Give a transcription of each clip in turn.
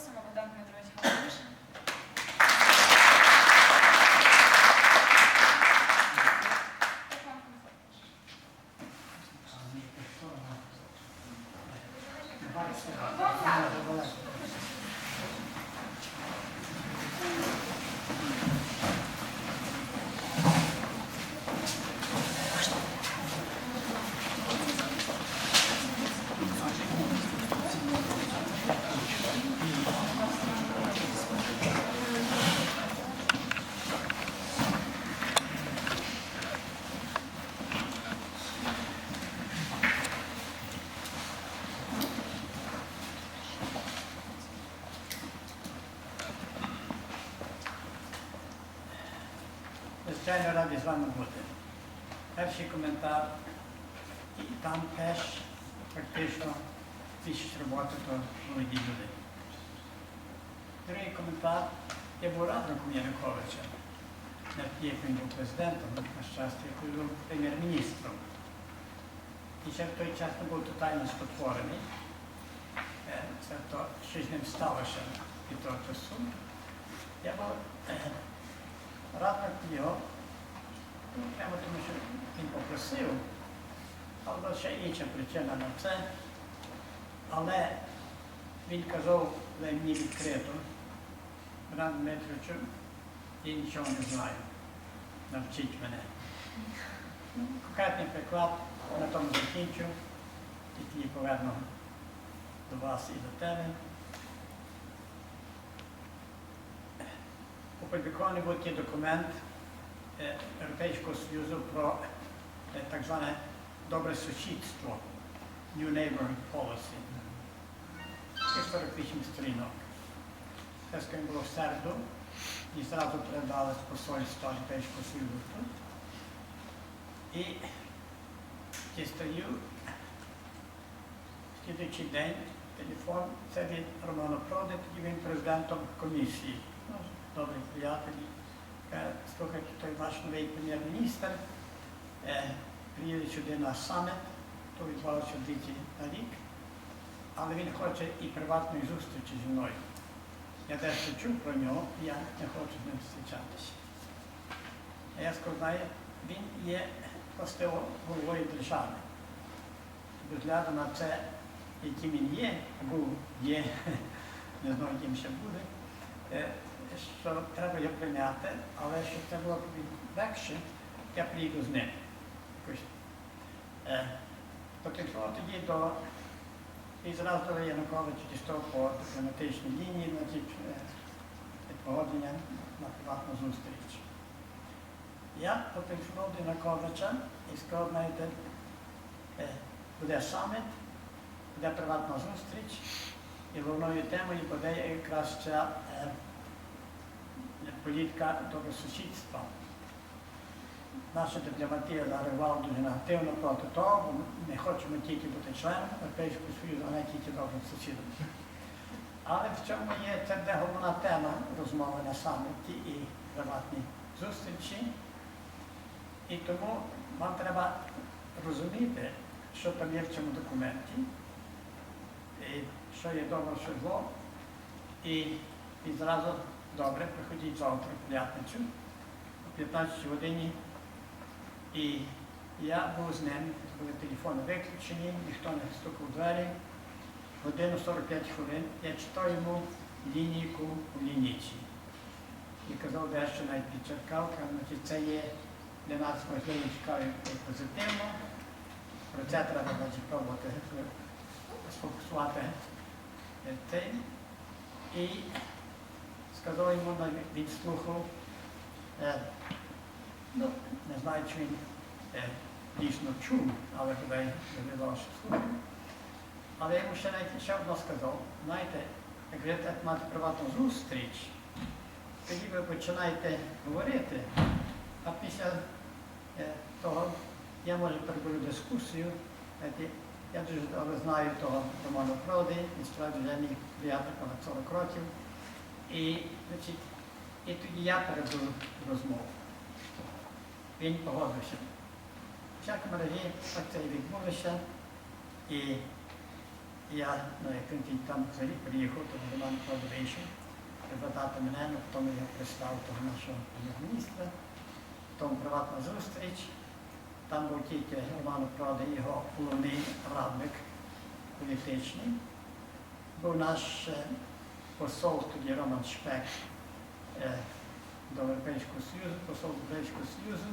Просимо Богдан Дмитрович Галанишин. Як вам комфортніше? Звичайно, радий з вами бути. Перший коментар, і там теж практично більшість роботи то молоді люди. Другий коментар, я був радником Януковича, як він був президентом, на щастя, він був прем'єр-міністром. І ще в той час не був тотально спотворений. Е, Це то, що з ним сталося від того часу. Я був е, радник його, ну, прямо тому, що він попросив, але ще інша причина на це. Але він казав мені відкрито, Богдан Дмитровичу, я нічого не знаю. Навчіть мене. Ну, Конкретний приклад на тому закінчу, тоді поверну до вас і до тебе. Опублікований був такий документ е, Європейського Союзу про так зване добре сусідство New Neighborhood Policy. Це 48 сторінок. Це скажімо, було в середу і зразу передали з посольства Європейського Союзу тут. І дістаю слідуючий день телефон, це від Романа Проди, тоді він президентом комісії. Ну, добрий приятель. Слухайте, той ваш новий прем'єр-міністр приїде сюди на саміт, то відбувалося двічі на рік, але він хоче і приватної зустрічі зі мною. Я дещо чув про нього, і я не хочу з ним зустрічатися. А я знає, він є властиво головою держави. Без гляду на це, яким він є, був, є, не знаю, яким ще буде, е, що треба його прийняти, але щоб це було легше, я приїду з ним. Е, Потекло тоді до і зразу до Януковича дістав по дипломатичній лінії, значить, е, погодження на приватну зустріч. Я потелефонував до Януковича і сказав, знаєте, буде саміт, буде приватна зустріч, і головною темою буде якраз ця політика добросусідства. Наша дипломатія зареагувала дуже негативно проти того, бо ми не хочемо тільки бути членом Європейського Союзу, а не тільки добрим сусідом. Але в цьому є це де головна тема розмови на саміті і приватній зустрічі. І тому вам треба розуміти, що там є в цьому документі, і що є добре, що зло. І, і зразу добре, приходіть завтра в п'ятницю о 15 годині. І я був з ним, були телефони виключені, ніхто не стукав у двері. Годину 45 хвилин я читав йому лінійку у лінійці. І казав дещо навіть підчеркав, значить, це є для нас важливо цікаво позитивно. Про це треба значить, пробувати е, сфокусувати цей. І сказав йому, він слухав, е, ну, не знаю, чи він е, дійсно чув, але бодай виглядав, що слухав. Але я йому ще навіть ще одно сказав, знаєте, як ви мати приватну зустріч, тоді ви починаєте говорити, а після е, того я може переберу дискусію. Знаєте, я дуже добре знаю того Романа Проди, вже мій приятель понад 40 років. І, значить, і тоді я переберу розмову. Він погодився. Всякому разі, так це і відбулося. І Я ну, як він там взагалі приїхав, то Роман вийшов привітати мене, ну, потім я прислав того нашого міністра, потім приватна зустріч. Там був тільки Роман правда, його головний радник політичний. Був наш е, посол тоді Роман Шпек е, до Європейського Союзу, посол Європейського Союзу.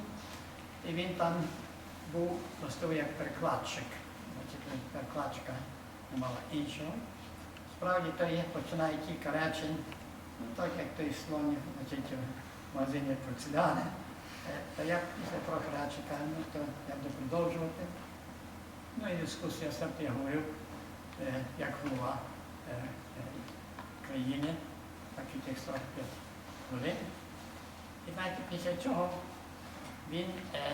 І він там був просто як перекладчик. Значить, перекладчика немало іншого. Справді то є, починає кілька речень, ну так як той слон значить, в магазині порцеляни. Е, Та я після трохи речі кажу, ну то я буду продовжувати. Ну і дискусія все я говорив, е, як голова е, країни, так і тих 45 хвилин. І знаєте, після цього він е,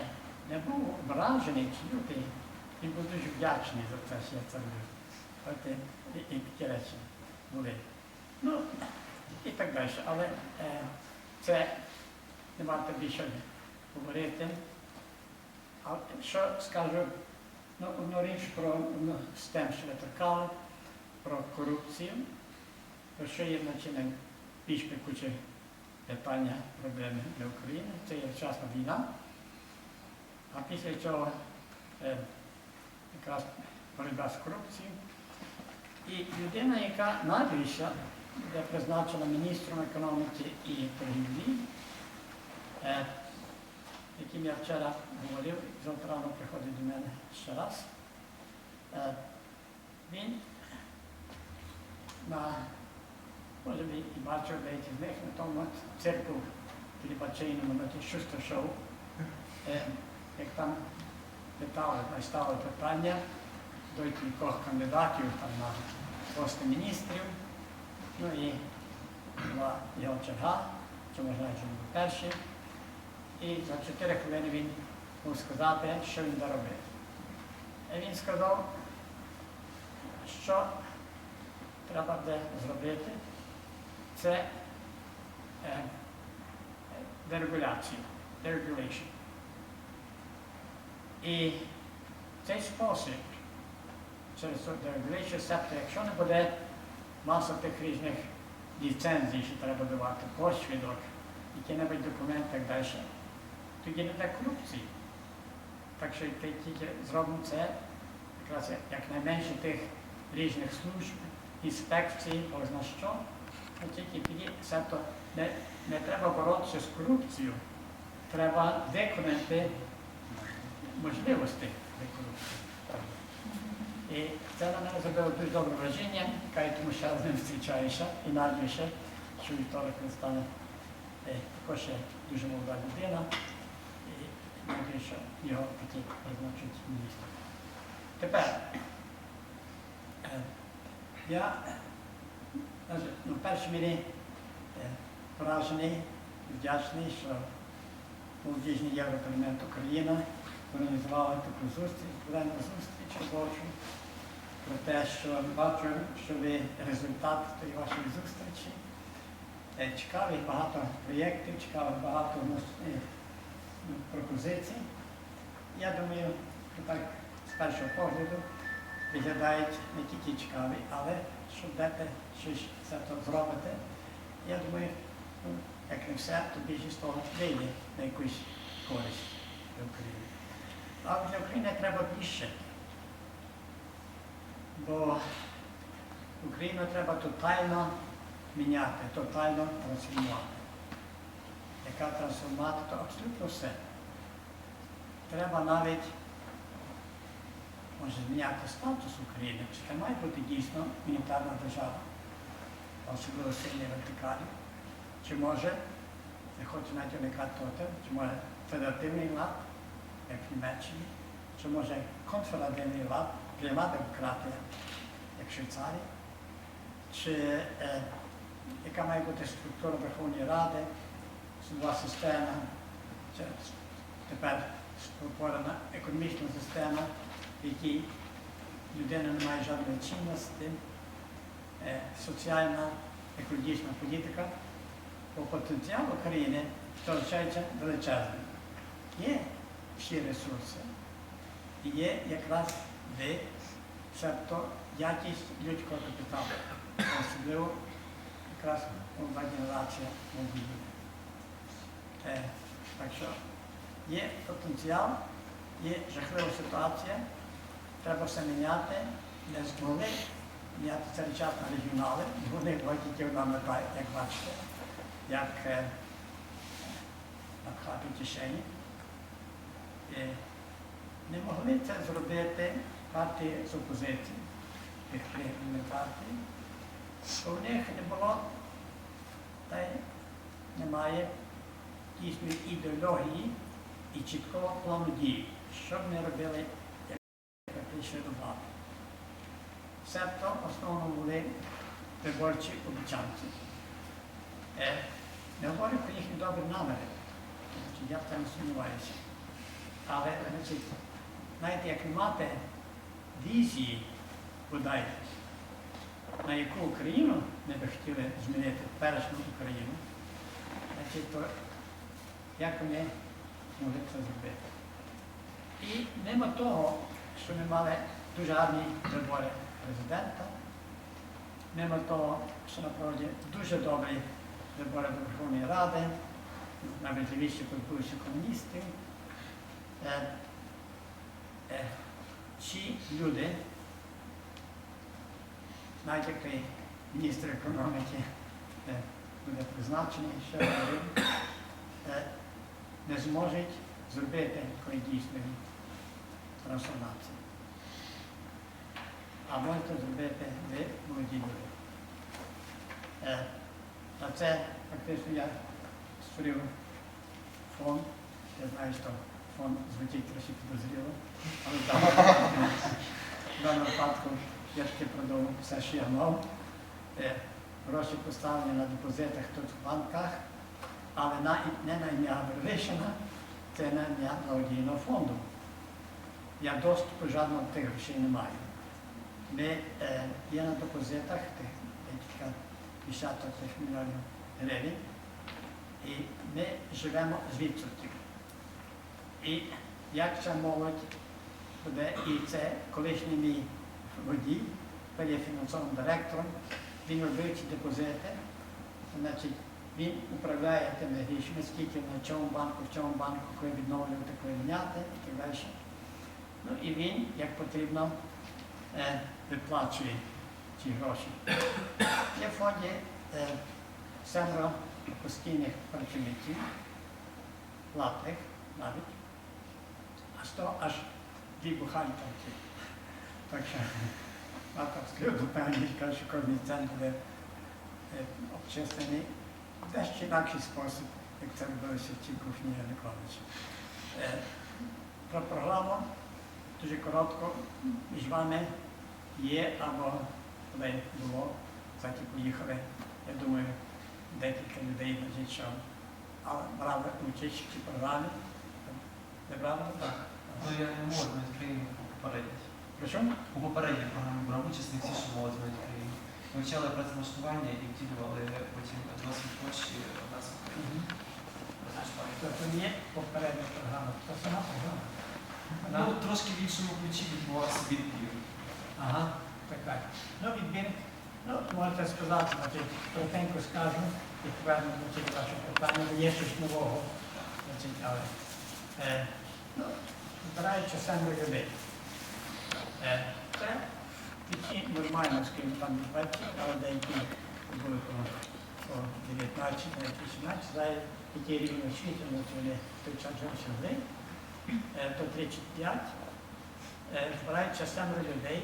не був ображений чи лютий, він був дуже вдячний за те, що я це робив. От і, і, такі речі були. Ну, і так далі. Але е, це не варто більше говорити. А що скажу, ну, одну річ про ну, з тим, що ви торкали, про корупцію, про що є значить, найбільш пекуче питання проблеми для України. Це є вчасна війна. А після цього е, якраз боротьба з корупцією. І людина, яка найбільша, де призначена міністром економіки і торгівлі, е, яким я вчора говорив, завтра рано приходить до мене ще раз. Е, він на, може і бачив деякі з них на тому цирку телебачейному на ті шусто шоу, е, як там питали, ставили питання до кількох кандидатів там, на пости міністрів. Ну і була його черга, чи можна він був перший. І за 4 хвилини він мав сказати, що він буде робити. І він сказав, що треба буде зробити, це е, дерегуляція, deregulation. І цей спосіб через deregulation, себто якщо не буде маса тих різних ліцензій, що треба давати, посвідок, який-небудь документ і так далі, тоді не буде корупції. Так що ти тільки зробимо це, якраз як- якнайменше тих тільки тоді, себто не, не треба боротися з корупцією, треба виконати можливості корупції. І це на мене зробило дуже добре враження, яка тому що з ним зустрічаюся і надіюся, що вівторок він стане е, також дуже молода людина. І надію, що його таки призначуть міністром. Тепер е, я ну, в першій мірі е, вражений, вдячний, що молодіжний Європарламент Україна організувала таку зустріч, плену зустріч робочу, про те, що бачу, що ви результат тієї вашої зустрічі. Цікавих багато проєктів, цікавих багато ну, пропозицій. Я думаю, що так з першого погляду виглядають не тільки цікаві, але що дете щось це то зробите. Я думаю, ну, як не все, то більшість того вийде на якусь користь для України. А для України треба більше. Бо Україну треба тотально міняти, тотально трансформувати. Яка трансформація, то абсолютно все. Треба навіть може зміняти статус України, чи це має бути дійсно унітарна держава, особливо сильні вертикалі. Чи може, не хочу навіть уникати того, чи може федеративний лад, як в Німеччині, чи може конфедеративний лад, пряма демократія, як в Швейцарії, чи е, яка має бути структура Верховної Ради, судова система, чи тепер створена економічна система, в якій людина не має жодної цінності, е, соціальна, екологічна політика, бо потенціал України залишається величезним. Є всі ресурси. І є якраз ви, себто якість людського капіталу, особливо якраз молода генерація молоді. Е, так що є потенціал, є жахлива ситуація, треба все міняти, не змогли міняти цей час на регіонали, вони тільки одна як бачите, як е, напхати кишені. Е, не могли це зробити партії з опозиції, регіональних партій, бо в них не було та й немає дійсної ідеології і чіткого плану дій, що б не робили, до влади. Себто в основному були виборчі обіцянки. Е, не говорю про їхні добрі наміри, я в цьому сумніваюся. Але, значить, знаєте, як не мати візії, бодай, на яку Україну ми би хотіли змінити першну Україну, значить, то як вони могли це зробити? І мимо того, що ми мали дуже гарні вибори президента, мимо того, що насправді дуже добрі вибори до Верховної Ради, навіть найважливіші позбулися комуністів, е, е, ці люди, навіть як той міністр економіки буде призначений один, е, не зможуть зробити такої дійсної трансформації. А можете зробити ви, молоді. Е, На це фактично я створив фонд. Я знаю, що фонд звучить трохи підозріло, але в даному- випадку я таки продав все, що я мав. Гроші поставлені на депозитах тут в банках, але на, не на ім'я Вервишина, це на ім'я благодійного фонду. Я доступу жодного тих грошей не маю. Ми е, є на депозитах тих декілька десяток тих мільйонів гривень, і ми живемо з відсотків. І як ця молодь буде, і це колишній мій водій, є фінансовим директором, він робив ці депозити, значить, він управляє тими грішми, скільки на чому банку, в чому банку, коли відновлювати, коли міняти і так далі. Ну і він, як потрібно, е, виплачує ці гроші. Є в фонді е, семеро постійних працівників, платних навіть, а сто аж дві бухгалтерки. Так що авторський допевнений, каже, що кожен цент буде е, обчислений в дещо інакший спосіб, як це робилося в цій кухні Януковича. Дуже коротко між вами є або коли було, кстати, поїхали, я думаю, декілька людей, що брали участь цій програмі. Не брали? Так. Ну я не можу змінити країну по попередній. Про що? У попередній програмі брав участь не всі, що могли змінити країну. Вивчали працевлаштування і втілювали потім досвід Польщі в нас в Україні. Тобто не попередня програма, це сама програма. Ну, трошки в іншому ключі відбувався відбір. Ага, так так. Ну, відбір, ну, можете сказати, значить, коротенько скажу, і поверну значить, ваше питання, бо є щось нового, значить, але е, ну, збираючи саме людей. Е, це такі нормально, скажімо, там перші, але деякі були по, по 19, 18, які рівні освіти, вони в той час то 35, е, збираючи семеро людей,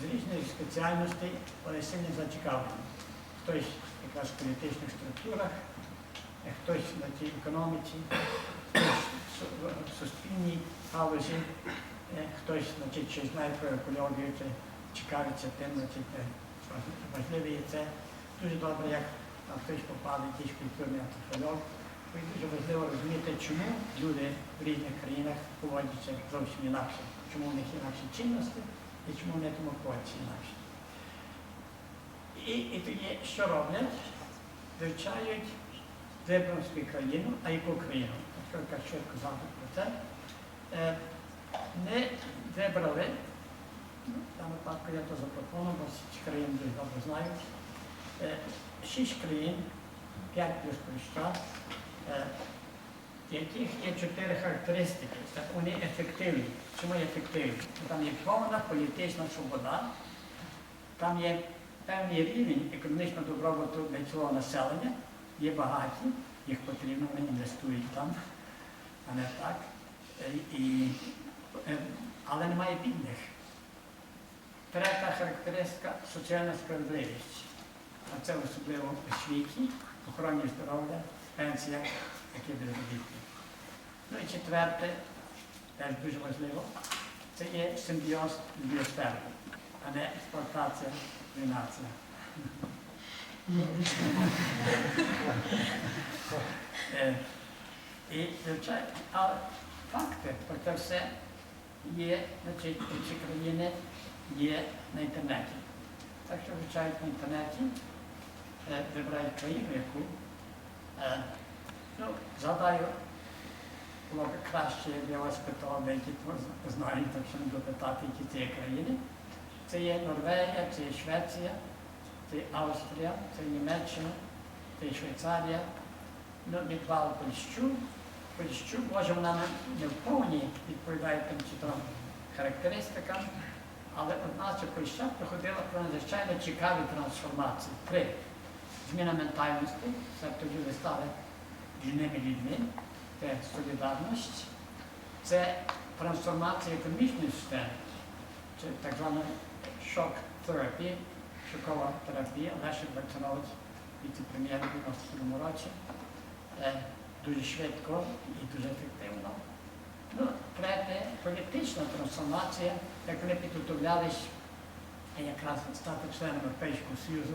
з різних спеціальностей вони сильно зацікавлені. Хтось якраз в політичних структурах, е, хтось на тій економіці, хтось в суспільній галузі, е, хтось значить, щось знає про екологію, чи цікавиться тим, значить, е, важливе є це. Дуже добре, як хтось попав якийсь культурний антрополог. І дуже важливо розуміти, чому люди в різних країнах поводяться зовсім інакше, чому в них інакші цінності і чому вони тому поводяться інакше. І, і тоді що роблять? Вивчають свою країну, а яку країну? Якщо швидко завжди про це. Е, не вибрали даному випадку я то запропоную, бо ці країни дуже добре знають. Е, Шість країн, п'ять плюс Польща, яких є чотири характеристики. Це вони ефективні. Чому ефективні? Там є повна політична свобода, там є певний рівень економічного добробуту для цього населення, є багаті, їх потрібно, вони інвестують там, а не так. Е, І, е, але немає бідних. Третя характеристика соціальна справедливість. А це особливо у освіті, охороні здоров'я, пенсіях, які безробітні. Ну і четверте, теж дуже важливо, це є симбіоз з біосферою, а не експлуатація, руйнація. І, звичайно, але факти про це все є, значить, ці країни є на інтернеті. Так що вивчають на інтернеті, вибирають країну, яку. Е, ну, згадаю, краще, якби я вас питав, деякі то знають, так що не допитати, які це є країни. Це є Норвегія, це є Швеція, це є Австрія, це є Німеччина, це є Швейцарія. Ну, відклали Польщу. Польщу, може, вона не- в повній відповідає тим чи там характеристикам, але одна ця Польща проходила про надзвичайно цікаві трансформації. Три. Зміна ментальності, тобто люди стали вільними людьми, це солідарність, це трансформація економічної системи, це так звана шок терапія, шокова терапія, Лешик Баксанович, віце-прем'єр у 92 році. Дуже швидко і дуже ефективно. Ну, третє, політична трансформація, як вони підготовлялись якраз стати членом Європейського Союзу,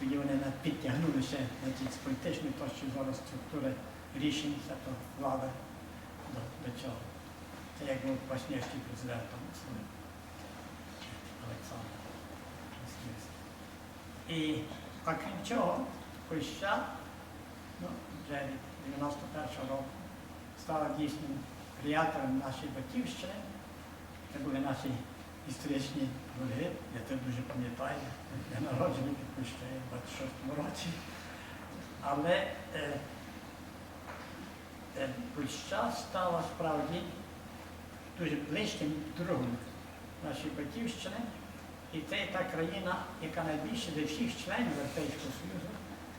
тоді вони на- підтягнулися значить, з політичної точки зору структури рішень, тобто влада до, до цього. Це як був Пашнєвський президентом Олександр. І окрім цього, Польща ну, вже від 91-го року стала дійсним приятелем нашої батьківщини. Це були наші історичні вороги, я це дуже пам'ятаю. Я народжений під Польщею в 26-му році. Але е, е, Польща стала справді дуже близьким другом нашої батьківщини. І це та країна, яка найбільше зі всіх членів Європейського Союзу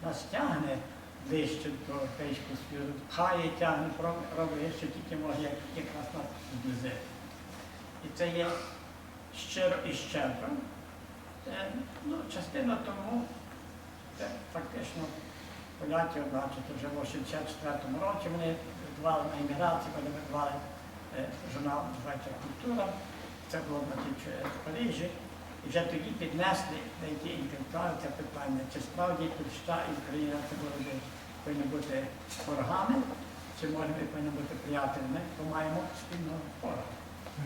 нас тягне ближче до Європейського Союзу, пхає, тягне, робить, що тільки може якраз нас зблизити. І це є щиро і щедро. Це, ну, частина тому, це фактично поляки, бачите, вже в 64-му році вони видавали на імміграції, вони видавали е, журнал називається Культура. Це було е, в Парижі. І вже тоді піднесли деякі інтелектуали це питання, чи справді Польща і Україна це були, повинні бути ворогами, чи може ми повинні бути приятелями, то маємо спільного ворога.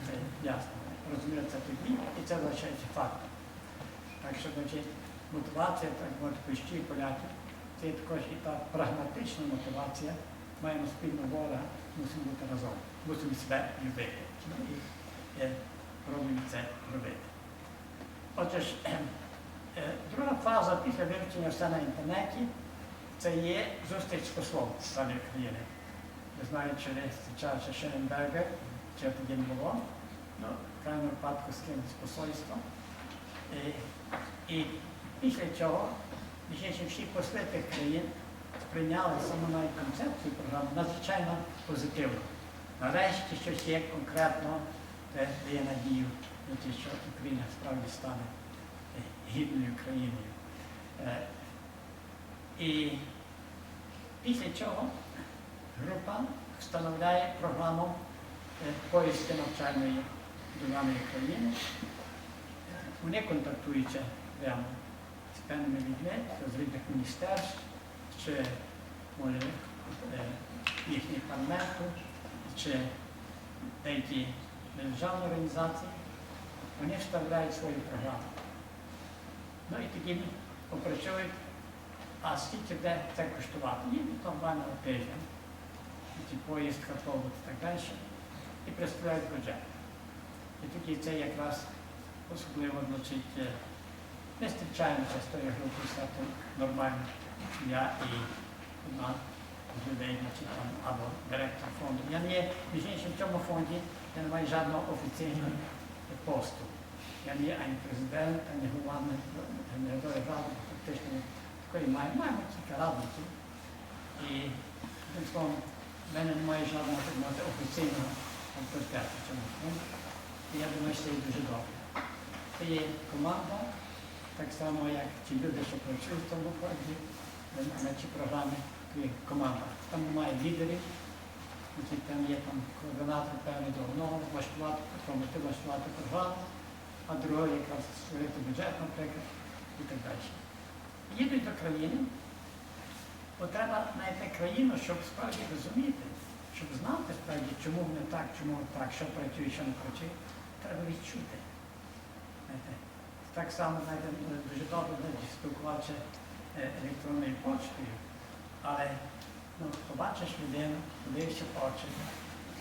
Це ясно. Розумію це тоді, і це залишається фактом. Так що, значить, мотивація, так мовити, Польщі і поляків, це також і та прагматична мотивація. Маємо спільного ворога, мусимо бути разом, мусимо себе любити. Ну, і е, пробуємо це робити. Отже, ж, е, друга фаза після вивчення все на інтернеті це є зустріч з послом даної країни. Ви знаєте, чи Шененбергер, чи тоді не було. В крайньому випадку з кимось посольством. І, і після цього, іншим, всі посли тих країн сприйняли саму навіть концепцію програми надзвичайно позитивно. Нарешті щось є конкретно, де дає надію на те, що Україна справді стане е, гідною країною. Е, І після цього група встановляє програму е, поїздки навчальної до даної країни. Вони контактуються прямо з певними людьми з різних міністерств, чи може е, їхніх парламенту, чи деякі державні організації, вони вставляють свою програму. Ну і тоді опрацьовують, а скільки буде це коштувати. Їм там тиждень, ці поїздка, побут і так далі, і представляють бюджет. І тоді це якраз особливо, значить, е, ми зустрічаємося з тою групою стати нормально. Я і одна з людей, значить, там, або директор фонду. Я не є, між іншим, в цьому фонді я не маю жодного офіційного посту. Я не ані президент, ані голова наглядової ради, фактично такої маю. Маємо кілька радників. І тим словом, в мене немає жодного офіційного авторитету в цьому фонді. Я думаю, що це дуже добре. Це є команда, так само як ті люди, що працюють в цьому фонді, на ці програми, є команда. Там немає лідерів, значить, там є там координатор певний до одного влаштувати, допомогти влаштувати програму, а другий якраз створити бюджет, наприклад, і так далі. Їдуть до країни, бо треба знайти країну, щоб справді розуміти, щоб знати справді, чому не так, чому так, що працює, що не працює, треба відчути. Так само, знаєте, дуже добре спілкуватися е, електронною почтою, але ну, побачиш людину, подивишся по очі,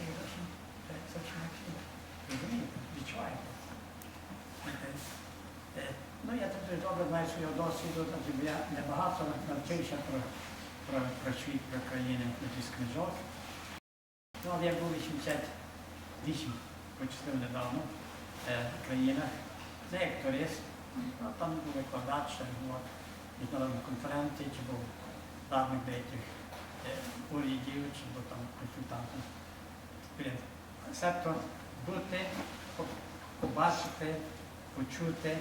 і «Ну, це чоловік, відчуваєте. Е, Ну, я тут добре знаю свого досвіду, тобто я небагато навчився про, про, про світ, про країни з книжок. Ну, але я був 88, почислив недавно, е, країнах, не як турист, ну, там був викладач, був міжнародні конференції, чи був радник деяких е, урядів, чи був там консультантом. Себто бути, по- побачити, почути,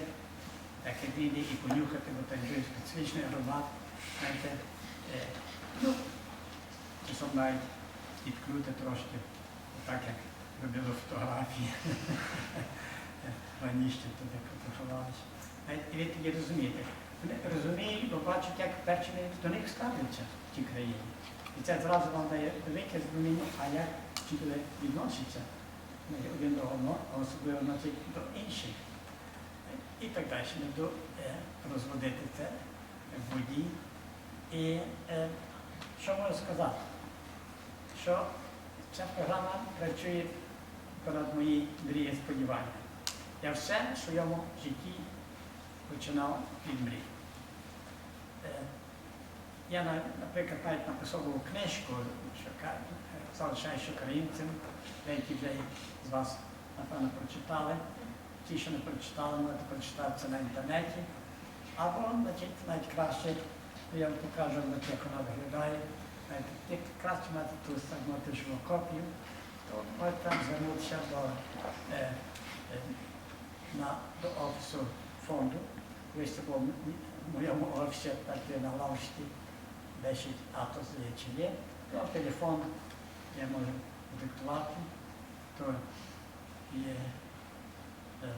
як війни і понюхати, бо так дуже специфічний аромат. Знаєте, е, ну, часом навіть відкрути трошки, так як робили фотографії. Раніше туди фотографувалися. І ви тоді розумієте. Вони розуміють, бо бачать, як перші до них ставляться в тій країні. І це зразу вам дає велике розуміння, а як ті люди відносяться один до одного, а особливо до інших. І так далі. Буду е, розводити це в воді. І е, що можу сказати? Що ця програма працює понад мої мрії сподівання. Я все в своєму житті починав від мрій. Е, Я, наприклад, навіть написав книжку, е, залишаєш українцем, деякі вже з вас, напевно, прочитали. Ті, що не прочитали, можете прочитати це на інтернеті. Або, значить, навіть краще, ну, я вам покажу, як вона виглядає. Навіть, краще мати ту живу копію, то можете там звернутися до, е, е, на, до офісу фонду. Ви був в моєму офісі, так є на лавочці 10 ато здається є. То телефон я можу диктувати, то є е,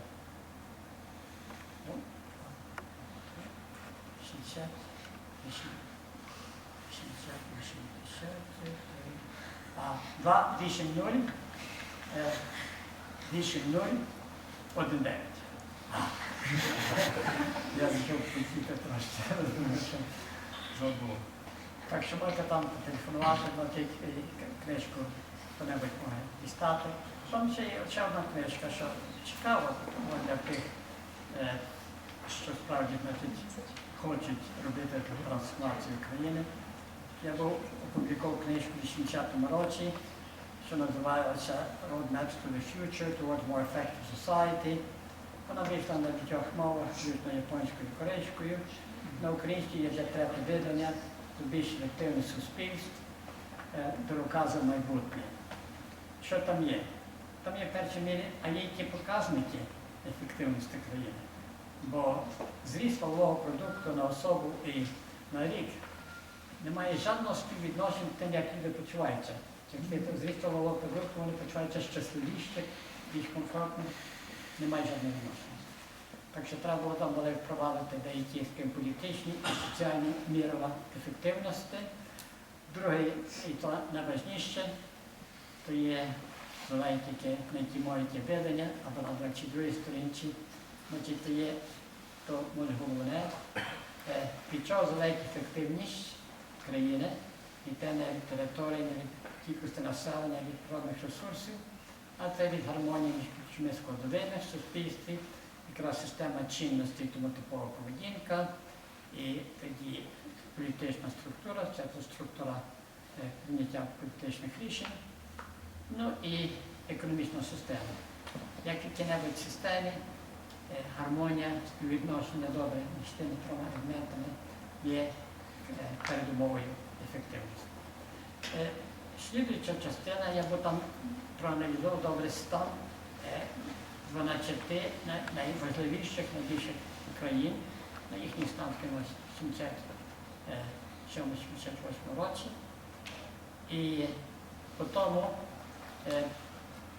ну, 60, 60, 80, а 2, 8, 0, е, 8, 0, 1, 9. Я зачем включити трошки, розумію, що забув. Так що можете там телефонувати, значить, і к- книжку хто-небудь може дістати. Там ще є ще одна книжка, що цікаво тому для тих, е, що справді хочуть робити трансформацію країни. Я був опублікував книжку в 80-му році, що називається Roadmap to the Future Towards More Effective Society. Вона вийшла на п'ятьох мовах, включно японською і корейською. На українській є вже третє видання більш ефективних суспільств до розказу майбутнє. Що там є? Там є в першій мірі, а є які показники ефективності країни. Бо зріст валового продукту на особу і на рік немає жодного співвідношення тим, як люди почуваються. Зріст валового продукту, вони почуваються щасливіше, більш комфортно немає жодного відношення. Так що треба було там були впровадити деякі політичні і соціальні мірила ефективності. Друге, і то найважніше, то є тільки на якій мові є видання, або на 22 сторінці, значить, то є, то може головне, е, від чого залежить ефективність країни, те не від території, не від кількості населення, від природних ресурсів, а це від гармонії між ключовими складовими суспільстві якраз система цінностей, тому типова поведінка, і тоді політична структура, це структура прийняття політичних рішень, ну і економічна система. Як в якій-небудь системі гармонія, співвідношення добре між тими трьома елементами є е, передумовою ефективності. Е, Слідуюча частина, я би там проаналізував добре стан е, 12 найважливіших, найбільших країн на їхній стан в 77-78 році. І по тому е,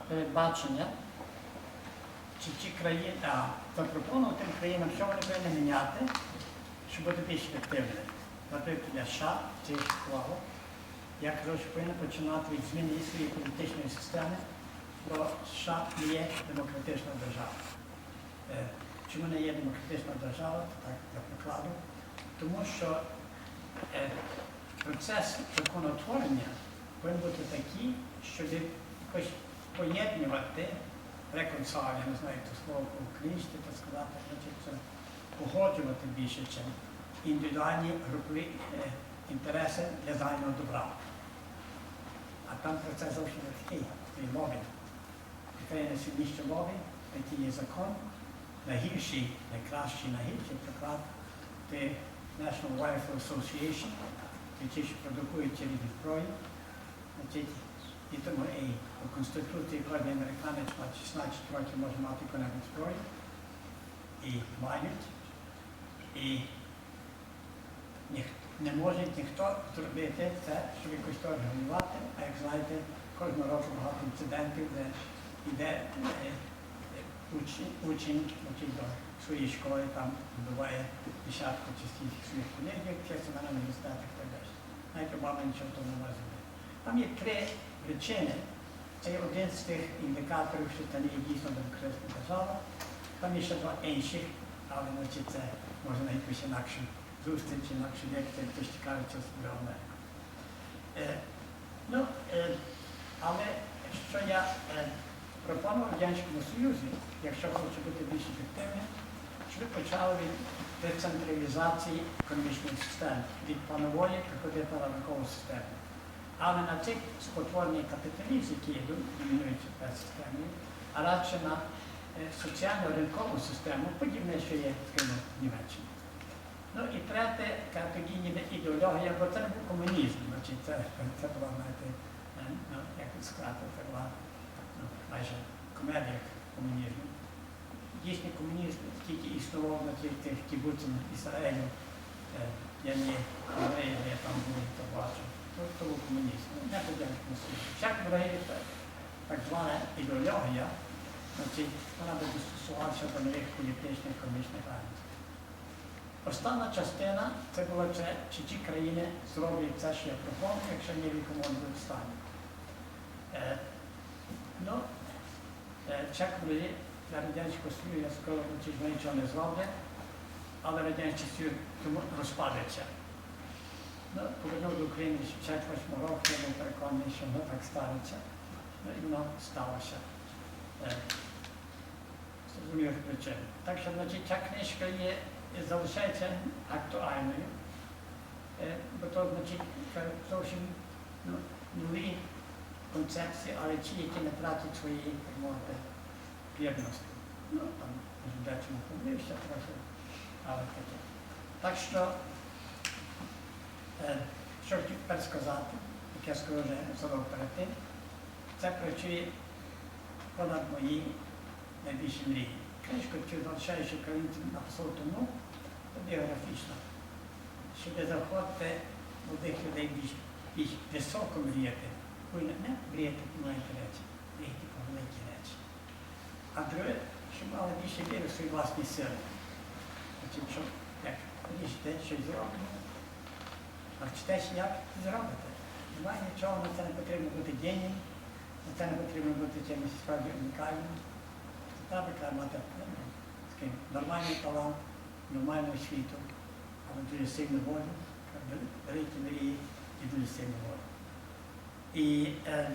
передбачення, чи ті країни, а запропонувати тим країнам, що вони повинні міняти, щоб бути більш ефективними. Наприклад, США це їх. Я кажу, що повинні починати від зміни своєї політичної системи, бо США не є демократична держава. Е, Чому не є демократична держава, так для прикладу? Тому що е, процес законотворення повинен бути такий, щоб якось поєднувати реконсаль, я не знаю, це слово по-українськи, так сказати, погоджувати більше, чим індивідуальні групові е, інтереси для загального добра. А там процес зовсім не такий. Яка є найсильніший лобі, який є закон, найгірший, найкращий, найгірший приклад, це National Rifle Association, які продукують зброї. Значить, і тому і по Конституції кожен американець має 16 років може мати яку-небудь зброю. І мають. І не може ніхто зробити це, щоб якось то організувати, а як знаєте, кожного року багато інцидентів, де йде е, учень, учень до своєї школи, там вбиває десятку чи стільки своїх колегів, вчиться на університетах так далі. Навіть Обама нічого того не може зробити. Там є три причини. Це є один з тих індикаторів, що це не є дійсно демократична держава. Там є ще два інших, але значить, це може на якусь інакшу лекцію, хтось цікавиться з Америку. Е, ну, е, але що я е, пропонував Радянському Союзі, якщо хоче бути більш ефективним, щоб почали від децентралізації економічної системи, від панової приходити на ринкову систему. Але на цих спотворені капіталізм, які домінують в системі, а радше на е, соціальну ринкову систему, подібне, що є в Німеччині. Ну і третє, ніби ідеологія, бо це був комунізм, значить це, це була, знаєте, е, ну, як сказати, це була ну, майже комедія комунізму. Дійсний комунізм тільки існував на тих, тих кібуців Ізраїлю, е, я не євреї, я там був, то бачив. То, був комунізм, ну, не радянському Союзі. Всяк вороги, так, звана ідеологія, значить, вона би застосувалася до нових політичних економічних реалій. Остання частина це було чи ті країни зроблять це, що я пропоную, якщо ні в якому будуть стані. Е, ну, е, чек були для Радянського Союзу, я скажу, що ми нічого не зроблять, але Радянський Союз тому розпадеться. Ну, повернув до України в 68 року, я був переконаний, що воно так станеться. Ну, і воно сталося. Е, зрозумілих причин. Так що, значить, ця книжка є залишається актуальною, Е, бо то значить зовсім ну, нові концепції, але ті, які не тратять своєї мовити, вірності. Ну, там, дечому помилився трохи, але таке. Так що, е, що хотів тепер сказати, як я скажу вже задав перед тим, це працює понад мої найбільші мрії. Книжку цю залишаючи українців написав тому, біографічно, щоб заходити молодих людей більш, більш високо мріяти, не мріяти маленькі речі, мріяти про великі речі. А друге, щоб мали більше віри в свої власні сили. Значить, що як рішите щось зробимо, а вчитесь, як зробите. Немає нічого, на це не потрібно бути генієм, на це не потрібно бути чимось справді унікальним. Треба мати ну, такий нормальний талант, нормальну освіту, але дуже сильно волю, беріть мрії і дуже сильно волю. І е,